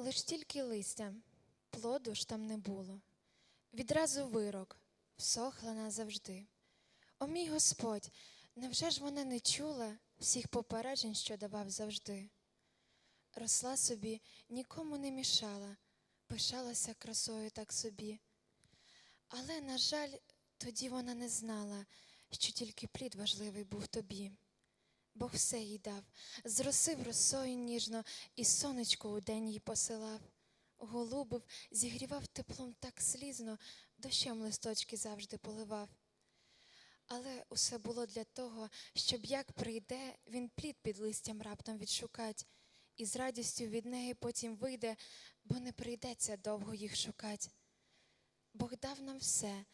Лиш тільки листя, плоду ж там не було. Відразу вирок, всохла назавжди. О мій Господь, невже ж вона не чула всіх попереджень, що давав завжди? Росла собі, нікому не мішала, пишалася красою так собі. Але, на жаль, тоді вона не знала, що тільки плід важливий був тобі. Все їй дав, зросив росою ніжно, і сонечко у день їй посилав. Голубив, зігрівав теплом так слізно, дощем листочки завжди поливав. Але усе було для того, щоб як прийде, він плід під листям раптом відшукать, і з радістю від неї потім вийде, бо не прийдеться довго їх шукать. Бог дав нам все,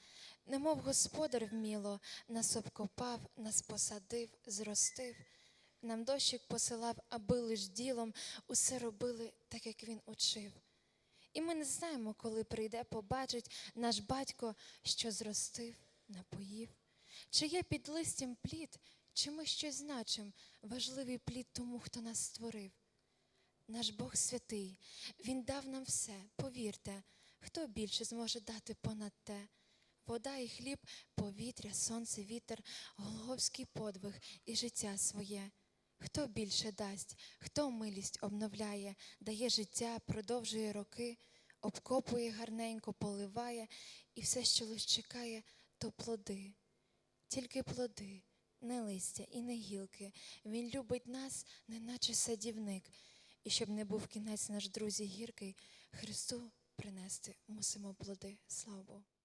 немов господар вміло, нас обкопав, нас посадив, зростив. Нам дощик посилав, аби лиш ділом усе робили так, як він учив. І ми не знаємо, коли прийде, побачить наш батько, що зростив, напоїв. Чи є під листям плід, чи ми щось значим, важливий плід тому, хто нас створив. Наш Бог святий, Він дав нам все, повірте, хто більше зможе дати понад те. Вода і хліб, повітря, сонце, вітер, голговський подвиг і життя своє. Хто більше дасть, хто милість обновляє, дає життя, продовжує роки, обкопує гарненько, поливає, і все, що лиш чекає, то плоди. Тільки плоди, не листя і не гілки. Він любить нас, неначе садівник. І щоб не був кінець наш друзі гіркий, Христу принести мусимо плоди. Слава Богу.